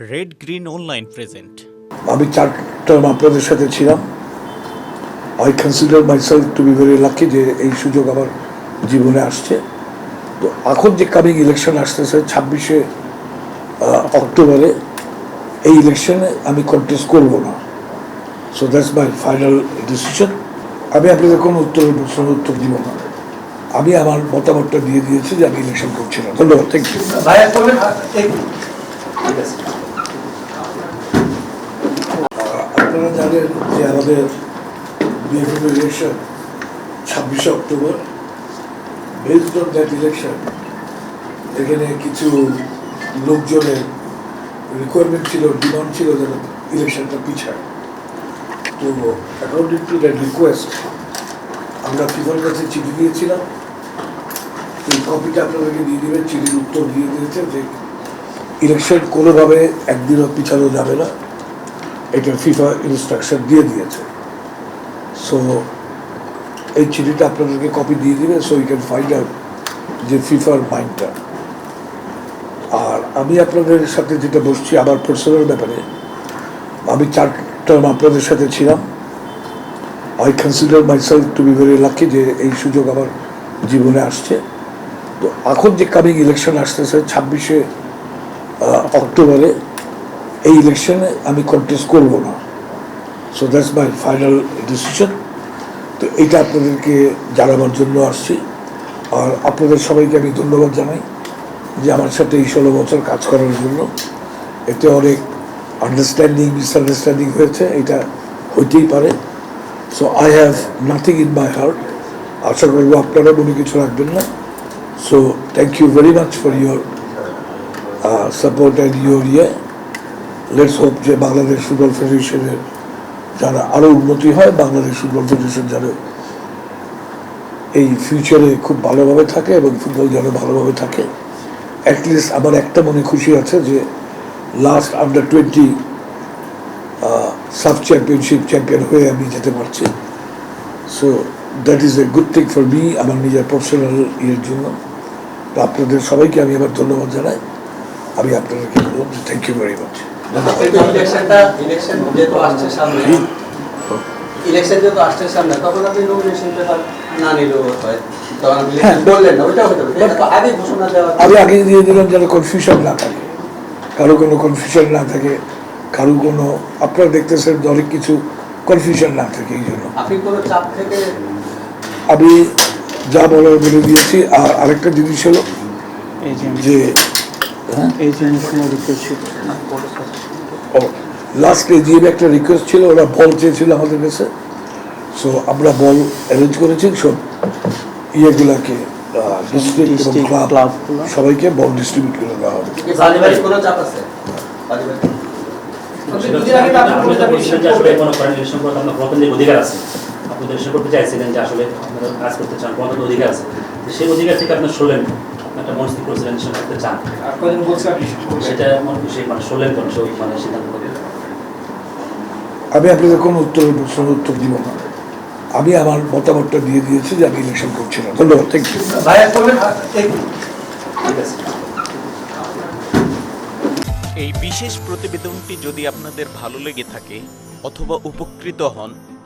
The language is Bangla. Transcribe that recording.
রেড গ্রিন অনলাইন প্রেজেন্ট আমি চার টার্ম আপনাদের সাথে ছিলাম। I consider myself to be very lucky যে এই সুযোগ আমার জীবনে আসছে। তো এখন যে কামিং ইলেকশন আসতেছে ছাব্বিশে অক্টোবরে এই ইলেকশনে আমি কন্টেস্ট করব না। So that's my final decision আমি আপনাদের কোনো উত্তরের প্রশ্নের উত্তর দিব না। আমি আমার মতামতটা দিয়ে দিয়েছি যে আমি ইলেকশন করছি না। ধন্যবাদ। থ্যাংক ইউ ভাইয়া করবেন এই- ঠিক আছে আপনারা জানেন যে আমাদের বিএফএফ ইলেকশন ছাব্বিশে October based on that election এখানে কিছু লোকজনের রিকোয়ারমেন্ট ছিল ডিমান্ড ছিল যেন ইলেকশনটা পিছায়। তো অ্যাকর্ডিং টু দ্যাট রিকোয়েস্ট আমরা ফিফার কাছে চিঠি দিয়েছিলাম। এই কপিটা আপনাদেরকে দিয়ে দেবেন, চিঠির উত্তর দিয়ে দিয়েছে যে ইলেকশন কোনোভাবে একদিনও পিছানো যাবে না। এটা ফিফা ইনস্ট্রাকশন দিয়ে দিয়েছে। সো এই চিঠিটা আপনাদেরকে কপি দিয়ে দিবে so you can find out যে ফিফার মাইন্ডটা আর আমি আপনাদের সাথে যেটা বসছি, আমার পার্সোনাল ব্যাপারে, আমি চার টার্ম আপনাদের সাথে ছিলাম। I consider myself to be very lucky যে এই সুযোগ আমার জীবনে আসছে। তো এখন যে কামিং ইলেকশন আসতেছে, ছাব্বিশে অক্টোবরে এই ইলেকশনে আমি কন্টেস্ট করব না। So that's my final decision তো এইটা আপনাদেরকে জানাবার জন্য আসছি। আর আপনাদের সবাইকে আমি ধন্যবাদ জানাই যে আমার সাথে এই ষোলো বছর কাজ করার জন্য। এতে অনেক আন্ডারস্ট্যান্ডিং মিসআন্ডারস্ট্যান্ডিং হয়েছে, এটা হইতেই পারে। So I have nothing in my heart আশা করব আপনারা মনে কিছু রাখবেন না। So thank you very much for your support and your ইয়ে লেটস হোপ যে বাংলাদেশ ফুটবল ফেডারেশনের যারা আরও উন্নতি হয়, বাংলাদেশ ফুটবল ফেডারেশন যেন এই ফিউচারে খুব ভালোভাবে থাকে এবং ফুটবল যেন ভালোভাবে থাকে। অ্যাটলিস্ট আমার একটা মনে খুশি আছে যে last under twenty SAFF championship champion হয়ে আমি যেতে পারছি। So that is a good thing for me আমার নিজের প্রফেশনাল ইয়ের জন্য। আপনাদের সবাইকে আমি আবার ধন্যবাদ জানাই। আমি আপনাদেরকে বলব থ্যাংক ইউ ভেরি মাচ আমি আগে দিয়ে দিলাম যেন কনফিউশন না থাকে। কারও কোনো কনফিউশন না থাকে কারও কোনো আপনারা দেখতেছেন যে অনেক কিছু কনফিউশন না থাকে এই জন্য। আপনি কোনো চাপ থেকে আমি যা বলার বলে দিয়েছি আর আরেকটা জিনিস হলো এই যে লাস্ট এজিএম একটা রিকোয়েস্ট ছিল ওরা বল চেয়েছিল আমাদের কাছে। সো আমরা বল অ্যারেঞ্জ করেছি সব ইয়েগুলাকে ডিস্ট্রিক্ট এবং ক্লাব সবাইকে বল ডিস্ট্রিবিউট করে দেওয়া হবে। কি পারিবারিক কোনো চাপ আছে? পারিবারিক আপনি তো যে আসলে করেন ইলেকশন করতে আপনার চাইছিলেন যে আসলে আপনারা কাজ করতে চান অধিকার আছে। সেই অধিকার থেকে আপনি সরলেন। আপনি একটা মনস্থির করেছিলেন করতে চান সেটা সেই মানে সরলেন কোন সেই মানে সিদ্ধান্ত করে আমি আপনাদের কোনো উত্তরের প্রশ্নের উত্তর দিব না। আমি আমার মতামতটা দিয়ে দিয়েছি যে আমি ইলেকশন করছি না। ধন্যবাদ থ্যাংক ইউ এই বিশেষ প্রতিবেদনটি যদি আপনাদের ভালো লেগে থাকে অথবা উপকৃত হন